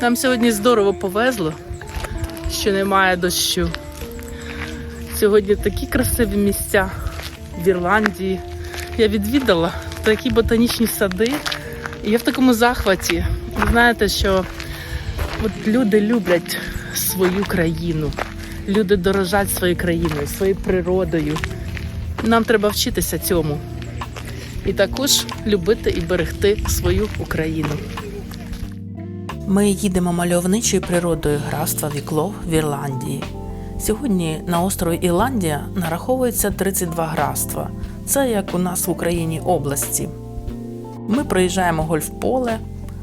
Нам сьогодні здорово повезло, що немає дощу. Сьогодні такі красиві місця в Ірландії. Я відвідала такі ботанічні сади. І я в такому захваті. Ви знаєте, що от люди люблять свою країну. Люди дорожать своєю країною, своєю природою. Нам треба вчитися цьому. І також любити і берегти свою Україну. Ми їдемо мальовничою природою графства Віклов в Ірландії. Сьогодні на острові Ірландія нараховується 32 графства. Це як у нас в Україні області. Ми проїжджаємо гольф-поле.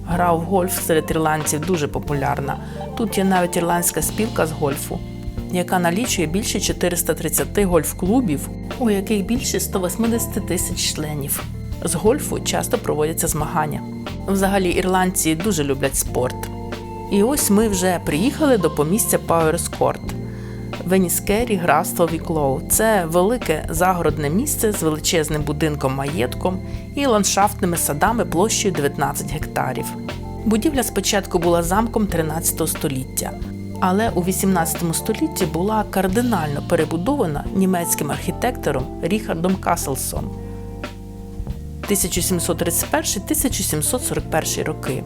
Гра в гольф серед ірландців дуже популярна. Тут є навіть ірландська спілка з гольфу, яка налічує більше 430 гольф-клубів, у яких більше 180 тисяч членів. З гольфу часто проводяться змагання. Взагалі ірландці дуже люблять спорт. І ось ми вже приїхали до помістя Пауерскорт. Веніскері графство Віклоу. Це велике загородне місце з величезним будинком маєтком і ландшафтними садами площею 19 гектарів. Будівля спочатку була замком 13 століття, але у 18 столітті була кардинально перебудована німецьким архітектором Ріхардом Каселсом 1731-1741 роки.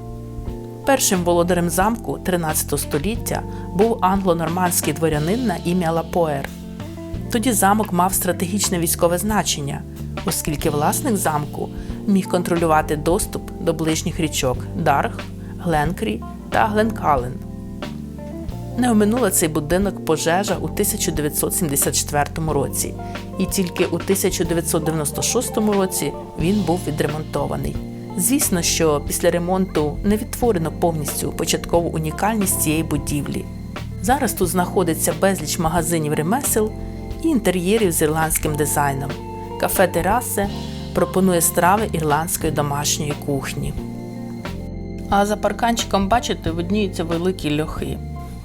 Першим володарем замку 13 століття був англо-нормандський дворянин на ім'я Лапоер. Тоді замок мав стратегічне військове значення, оскільки власник замку міг контролювати доступ до ближніх річок Дарг, Гленкрі та Гленкален. Не оминула цей будинок пожежа у 1974 році, і тільки у 1996 році він був відремонтований. Звісно, що після ремонту не відтворено повністю початкову унікальність цієї будівлі. Зараз тут знаходиться безліч магазинів ремесел і інтер'єрів з ірландським дизайном. Кафе Терасе пропонує страви ірландської домашньої кухні. А за парканчиком, бачите, видніються великі льохи.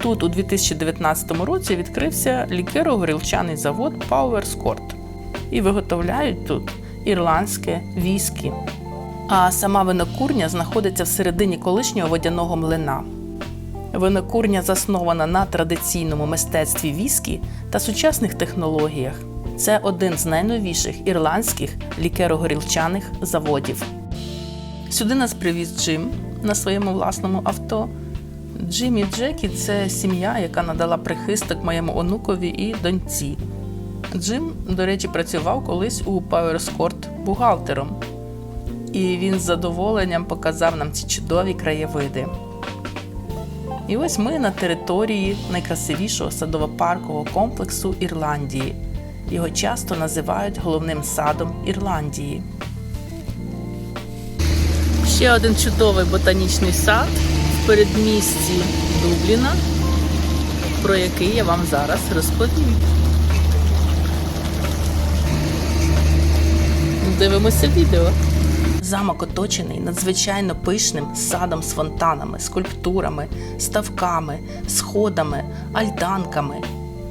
Тут у 2019 році відкрився лікеро-горілчаний завод Powers Court. І виготовляють тут ірландське віскі. А сама винокурня знаходиться всередині колишнього водяного млина. Винокурня заснована на традиційному мистецтві віскі та сучасних технологіях. Це один з найновіших ірландських лікеро-горілчаних заводів. Сюди нас привіз Джим на своєму власному авто. Джим і Джекі це сім'я, яка надала прихисток моєму онукові і доньці. Джим, до речі, працював колись у Powerscourt бухгалтером, і він з задоволенням показав нам ці чудові краєвиди. І ось ми на території найкрасивішого садово-паркового комплексу Ірландії. Його часто називають головним садом Ірландії. Ще один чудовий ботанічний сад передмісті Дубліна, про який я вам зараз розповім. Дивимося відео. Замок оточений надзвичайно пишним садом з фонтанами, скульптурами, ставками, сходами, альтанками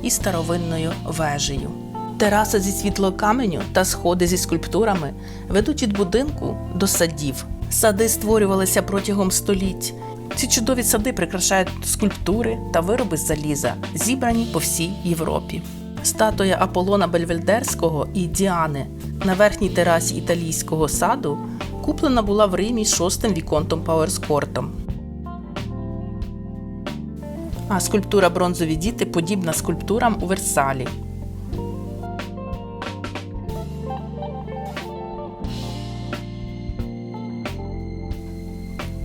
і старовинною вежею. Тераса зі світлого каменю та сходи зі скульптурами ведуть від будинку до садів. Сади створювалися протягом століть. Ці чудові сади прикрашають скульптури та вироби з заліза, зібрані по всій Європі. Статуя Аполлона Бельвельдерського і Діани на верхній терасі італійського саду куплена була в Римі шостим віконтом Пауерскортом. А скульптура бронзові діти подібна скульптурам у Версалі.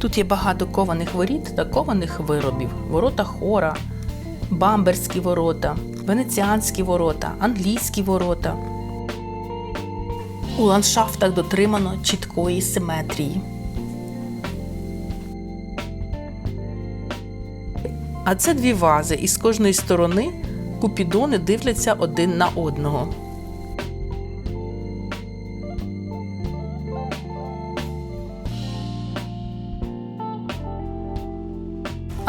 Тут є багато кованих воріт та кованих виробів: ворота хора, бамберські ворота, венеціанські ворота, англійські ворота. У ландшафтах дотримано чіткої симетрії. А це дві вази, і з кожної сторони купідони дивляться один на одного.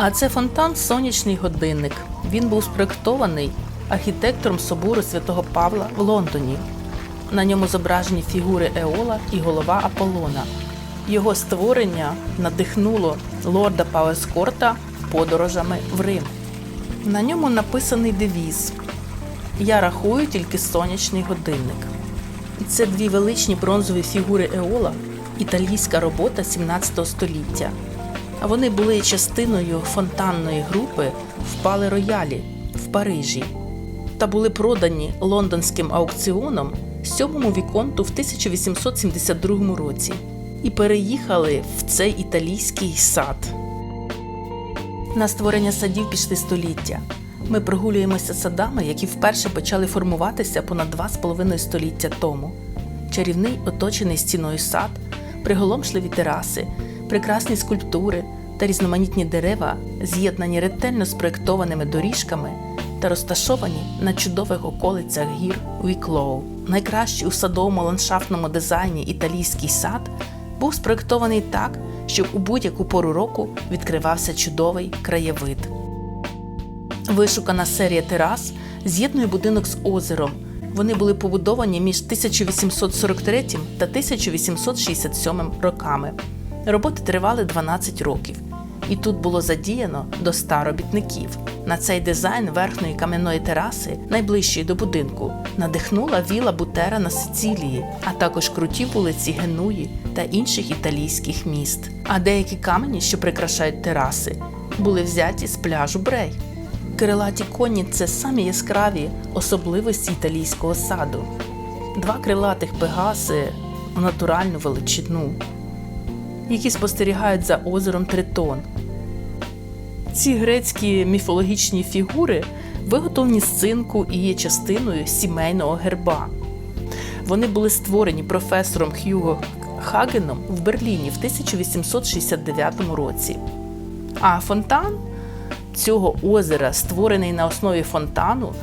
А це фонтан Сонячний годинник. Він був спроектований архітектором собору святого Павла в Лондоні. На ньому зображені фігури Еола і голова Аполлона. Його створення надихнуло лорда Пауескорта подорожами в Рим. На ньому написаний девіз Я рахую тільки сонячний годинник. Це дві величні бронзові фігури Еола, італійська робота 17 століття. Вони були частиною фонтанної групи в Пале Роялі в Парижі та були продані лондонським аукціоном сьомому віконту в 1872 році і переїхали в цей італійський сад. На створення садів пішли століття. Ми прогулюємося садами, які вперше почали формуватися понад два з половиною століття тому. Чарівний оточений стіною сад, приголомшливі тераси, прекрасні скульптури та різноманітні дерева, з'єднані ретельно спроєктованими доріжками та розташовані на чудових околицях гір Віклоу. Найкращий у садовому ландшафтному дизайні італійський сад був спроєктований так, щоб у будь-яку пору року відкривався чудовий краєвид. Вишукана серія терас з'єднує будинок з озером. Вони були побудовані між 1843 та 1867 роками. Роботи тривали 12 років, і тут було задіяно до 100 робітників. На цей дизайн верхньої кам'яної тераси, найближчої до будинку, надихнула віла Бутера на Сицилії, а також круті вулиці Генуї та інших італійських міст. А деякі камені, що прикрашають тераси, були взяті з пляжу Брей. Крилаті коні це самі яскраві особливості італійського саду. Два крилатих пегаси у натуральну величину, які спостерігають за озером Тритон. Ці грецькі міфологічні фігури виготовлені з цинку і є частиною сімейного герба. Вони були створені професором Х'юго Хагеном в Берліні в 1869 році. А фонтан цього озера, створений на основі фонтану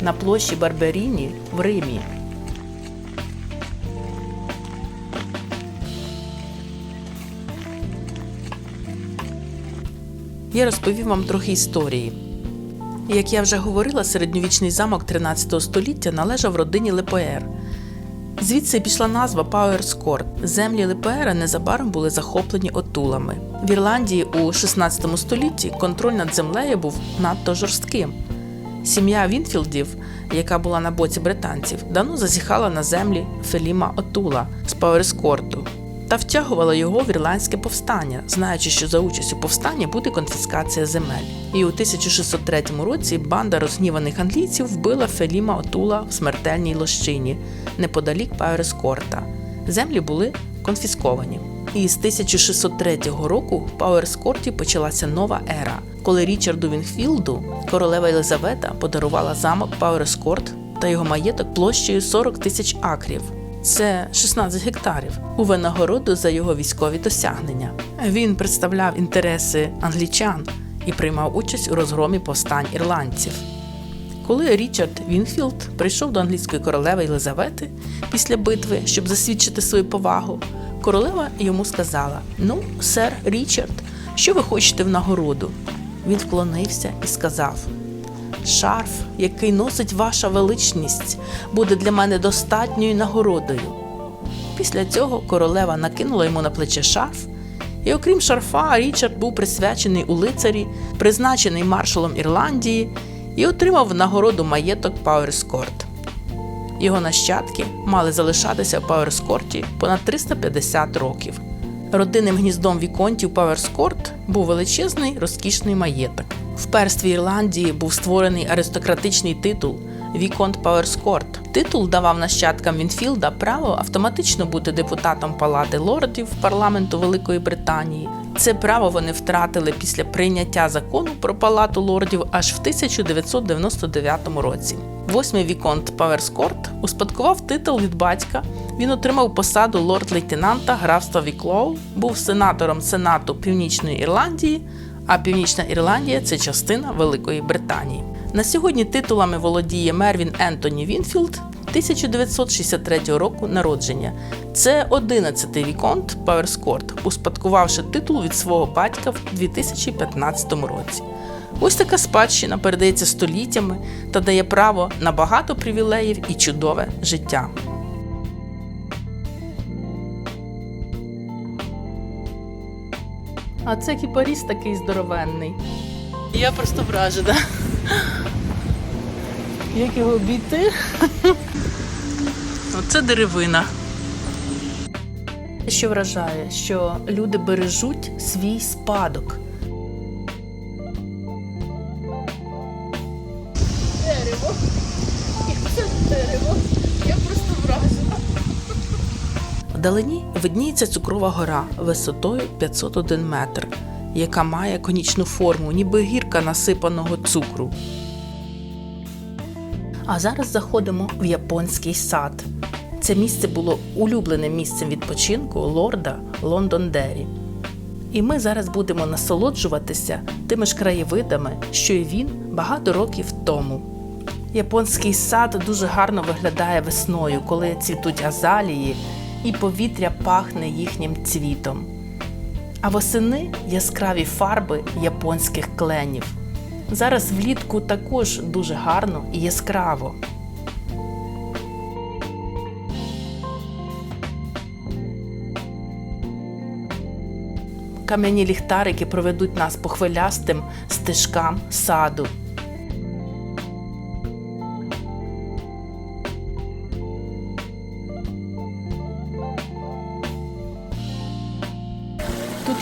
на площі Барберіні в Римі. Я розповім вам трохи історії. Як я вже говорила, середньовічний замок 13 століття належав родині Лепоер. Звідси пішла назва Пауерскорт. Землі Лепоера незабаром були захоплені отулами. В Ірландії у 16 столітті контроль над землею був надто жорстким. Сім'я Вінфілдів, яка була на боці британців, давно зазіхала на землі Феліма Отула з Пауерскорту та втягувала його в ірландське повстання, знаючи, що за участь у повстанні буде конфіскація земель. І у 1603 році банда розгніваних англійців вбила Феліма Отула в смертельній лощині неподалік Пауерскорта. Землі були конфісковані. І з 1603 року в Пауерскорті почалася нова ера, коли Річарду Вінфілду королева Єлизавета подарувала замок Пауерскорт та його маєток площею 40 тисяч акрів. Це 16 гектарів у винагороду за його військові досягнення. Він представляв інтереси англічан і приймав участь у розгромі повстань ірландців. Коли Річард Вінфілд прийшов до англійської королеви Єлизавети після битви, щоб засвідчити свою повагу, королева йому сказала: Ну, сер Річард, що ви хочете в нагороду? Він вклонився і сказав: Шарф, який носить ваша величність, буде для мене достатньою нагородою. Після цього королева накинула йому на плече шарф, і окрім шарфа, Річард був присвячений у лицарі, призначений маршалом Ірландії і отримав нагороду маєток Пауерскорт. Його нащадки мали залишатися в Пауерскорті понад 350 років. Родинним гніздом Віконтів Пауерскорт був величезний розкішний маєток. В перстві Ірландії був створений аристократичний титул Віконт Пауерскорт. Титул давав нащадкам Вінфілда право автоматично бути депутатом Палати лордів парламенту Великої Британії. Це право вони втратили після прийняття закону про Палату лордів аж в 1999 році. Восьмий Віконт Паверскорт успадкував титул від батька. Він отримав посаду лорд-лейтенанта графства Віклоу, був сенатором Сенату Північної Ірландії, а Північна Ірландія це частина Великої Британії. На сьогодні титулами володіє Мервін Ентоні Вінфілд 1963 року народження. Це 11-й Віконт Паверскорт, успадкувавши титул від свого батька в 2015 році. Ось така спадщина передається століттями та дає право на багато привілеїв і чудове життя. А це кіпаріс такий здоровенний. Я просто вражена. Як його обійти? Оце деревина. Що вражає, що люди бережуть свій спадок. Дерево. Це дерево. Я просто вражена. Вдалині видніється цукрова гора висотою 501 метр, яка має конічну форму, ніби гірка насипаного цукру. А зараз заходимо в японський сад. Це місце було улюбленим місцем відпочинку лорда Лондондері. І ми зараз будемо насолоджуватися тими ж краєвидами, що й він багато років тому. Японський сад дуже гарно виглядає весною, коли цвітуть азалії, і повітря пахне їхнім цвітом. А восени яскраві фарби японських кленів. Зараз влітку також дуже гарно і яскраво. Кам'яні ліхтарики проведуть нас по хвилястим стежкам саду.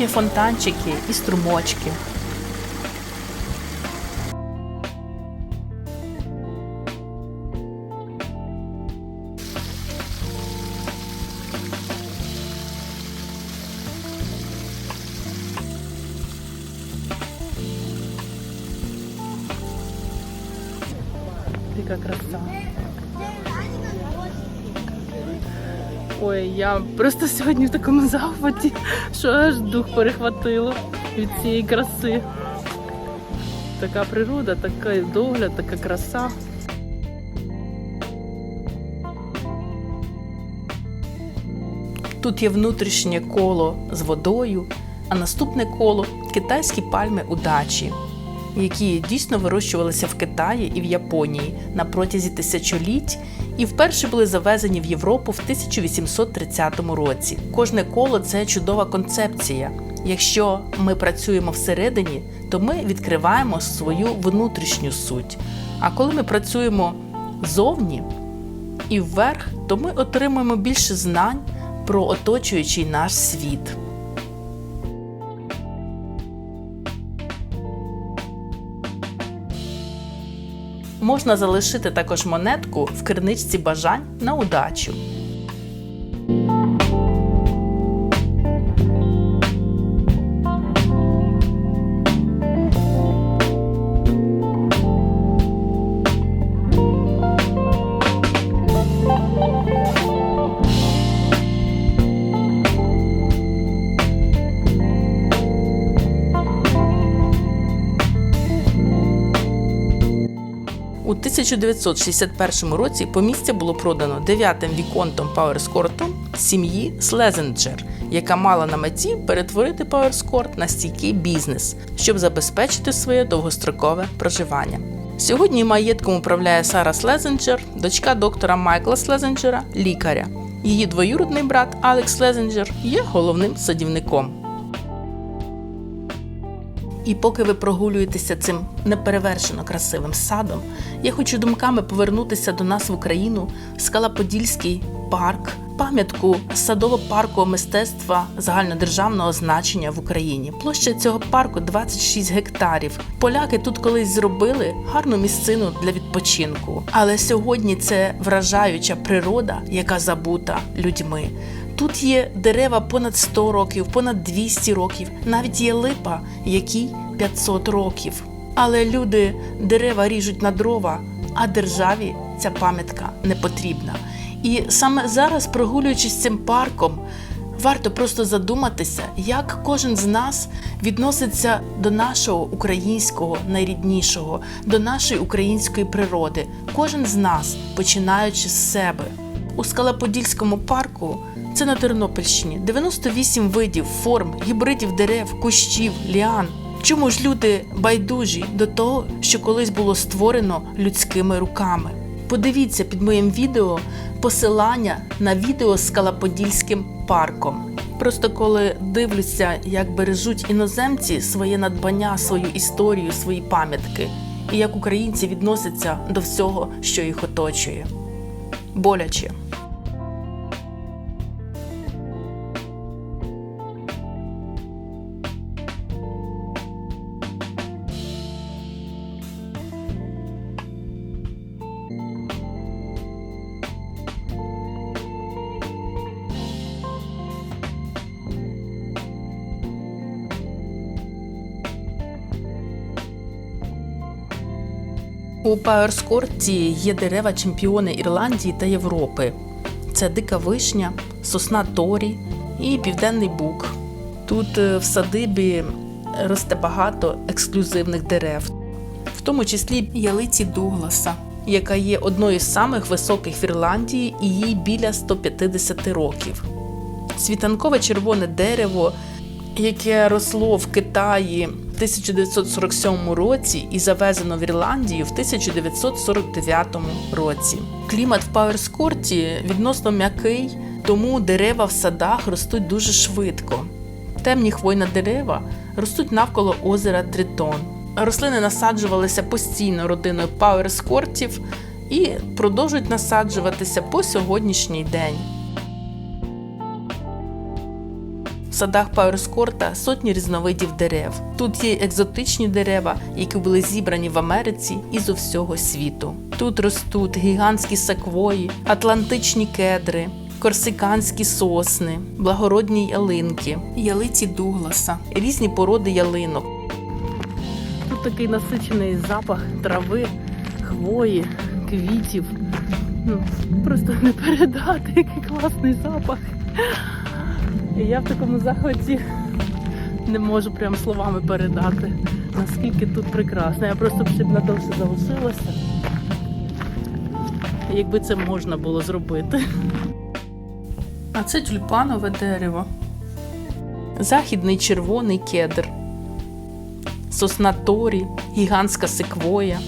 Тут є фонтанчики і струмочки. Яка краса. Ой, я просто сьогодні в такому захваті, що аж дух перехватило від цієї краси. Така природа, такий догляд, така краса. Тут є внутрішнє коло з водою, а наступне коло китайські пальми удачі, які дійсно вирощувалися в Китаї і в Японії на протязі тисячоліть і вперше були завезені в Європу в 1830 році. Кожне коло це чудова концепція. Якщо ми працюємо всередині, то ми відкриваємо свою внутрішню суть. А коли ми працюємо зовні і вверх, то ми отримуємо більше знань про оточуючий наш світ. Можна залишити також монетку в керничці бажань на удачу. 1961 році помістя було продано дев'ятим віконтом Пауерскортом сім'ї Слезенджер, яка мала на меті перетворити Пауерскорт на стійкий бізнес, щоб забезпечити своє довгострокове проживання. Сьогодні маєтком управляє Сара Слезенджер, дочка доктора Майкла Слезенджера, лікаря. Її двоюродний брат Алекс Слезенджер є головним садівником. І поки ви прогулюєтеся цим неперевершено красивим садом, я хочу думками повернутися до нас в Україну, Скалаподільський парк, пам'ятку садово-паркового мистецтва загальнодержавного значення в Україні. Площа цього парку 26 гектарів. Поляки тут колись зробили гарну місцину для відпочинку. Але сьогодні це вражаюча природа, яка забута людьми. Тут є дерева понад 100 років, понад 200 років, навіть є липа, якій 500 років. Але люди дерева ріжуть на дрова, а державі ця пам'ятка не потрібна. І саме зараз, прогулюючись цим парком, варто просто задуматися, як кожен з нас відноситься до нашого українського найріднішого, до нашої української природи. Кожен з нас, починаючи з себе. У Скалаподільському парку це на Тернопільщині 98 видів, форм, гібридів дерев, кущів, ліан. Чому ж люди байдужі до того, що колись було створено людськими руками? Подивіться під моїм відео посилання на відео з Скалаподільським парком. Просто коли дивлюся, як бережуть іноземці своє надбання, свою історію, свої пам'ятки, і як українці відносяться до всього, що їх оточує. Боляче. У Пауерскорті є дерева чемпіони Ірландії та Європи. Це дика вишня, сосна Торі і південний бук. Тут е, в садибі росте багато ексклюзивних дерев, в тому числі ялиці Дугласа, яка є одною з самих високих в Ірландії і їй біля 150 років. Світанкове червоне дерево, яке росло в Китаї 1947 році і завезено в Ірландію в 1949 році. Клімат в Пауерскорті відносно м'який, тому дерева в садах ростуть дуже швидко. Темні хвойні дерева ростуть навколо озера Тритон. Рослини насаджувалися постійно родиною Пауерскортів і продовжують насаджуватися по сьогоднішній день. Садах Пауерскорта сотні різновидів дерев. Тут є екзотичні дерева, які були зібрані в Америці і зо всього світу. Тут ростуть гігантські саквої, атлантичні кедри, корсиканські сосни, благородні ялинки, ялиці Дугласа, різні породи ялинок. Тут такий насичений запах трави, хвої, квітів. Ну, просто не передати, який класний запах. І я в такому захваті не можу прям словами передати, наскільки тут прекрасно. Я просто б ще надовше залишилася, якби це можна було зробити. А це тюльпанове дерево. Західний червоний кедр, сосна торі, гігантська секвоя.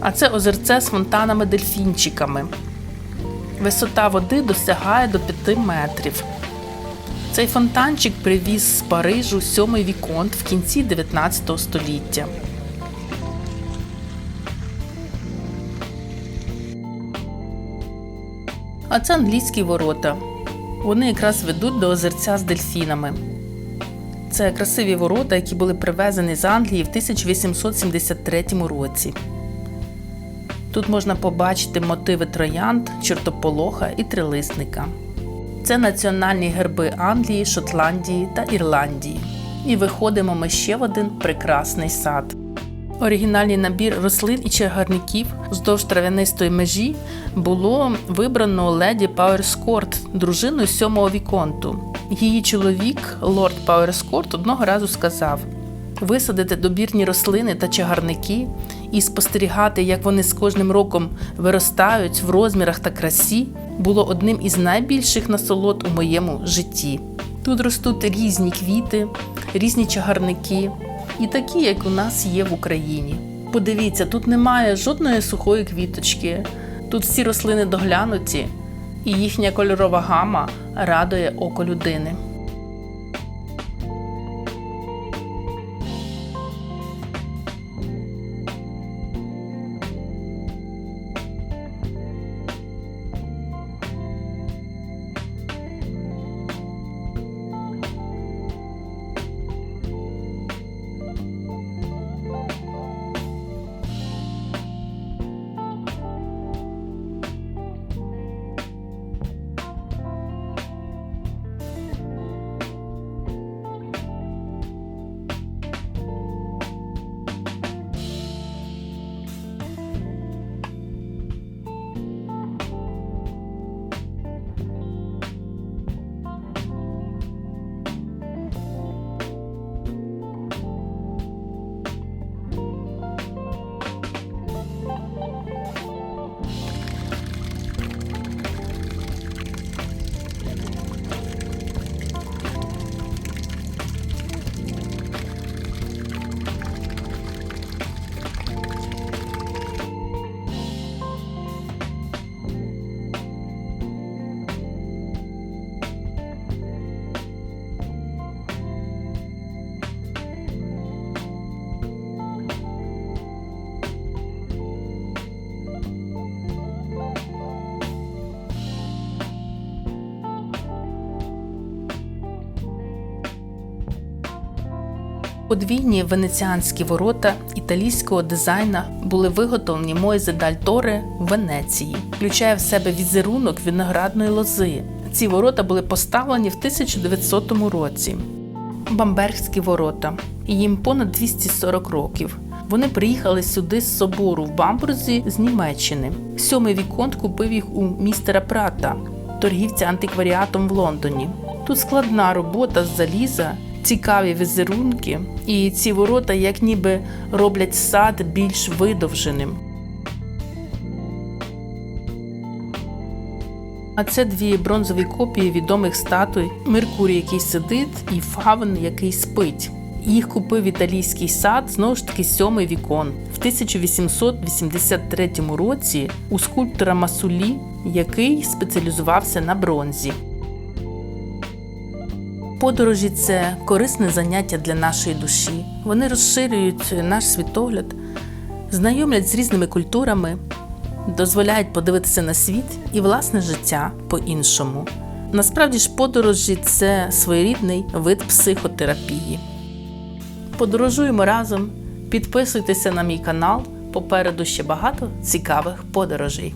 А це озерце з фонтанами-дельфінчиками. Висота води досягає до 5 метрів. Цей фонтанчик привіз з Парижу сьомий віконт в кінці 19 століття. А це англійські ворота. Вони якраз ведуть до озерця з дельфінами. Це красиві ворота, які були привезені з Англії в 1873 році. Тут можна побачити мотиви троянд, чортополоха і трилисника. Це національні герби Англії, Шотландії та Ірландії. І виходимо ми ще в один прекрасний сад. Оригінальний набір рослин і чагарників вздовж трав'янистої межі було вибрано леді Пауерскорт, дружиною сьомого віконту. Її чоловік, лорд Пауерскорт, одного разу сказав: висадити добірні рослини та чагарники і спостерігати, як вони з кожним роком виростають в розмірах та красі, було одним із найбільших насолод у моєму житті. Тут ростуть різні квіти, різні чагарники, і такі, як у нас є в Україні. Подивіться, тут немає жодної сухої квіточки, тут всі рослини доглянуті, і їхня кольорова гама радує око людини. Подвійні венеціанські ворота італійського дизайна були виготовлені Моїзе Даль Торе в Венеції, включає в себе візерунок виноградної лози. Ці ворота були поставлені в 1900 році. Бамбергські ворота. Їм понад 240 років. Вони приїхали сюди з собору в Бамбурзі з Німеччини. Сьомий віконт купив їх у містера Прата, торгівця антикваріатом в Лондоні. Тут складна робота з заліза, цікаві візерунки, і ці ворота як ніби роблять сад більш видовженим. А це дві бронзові копії відомих статуй Меркурій, який сидить, і Фавн, який спить. Їх купив італійський сад, знову ж таки сьомий вікон в 1883 році у скульптора Масулі, який спеціалізувався на бронзі. Подорожі це корисне заняття для нашої душі. Вони розширюють наш світогляд, знайомлять з різними культурами, дозволяють подивитися на світ і власне життя по-іншому. Насправді ж, подорожі це своєрідний вид психотерапії. Подорожуємо разом, підписуйтеся на мій канал. Попереду ще багато цікавих подорожей.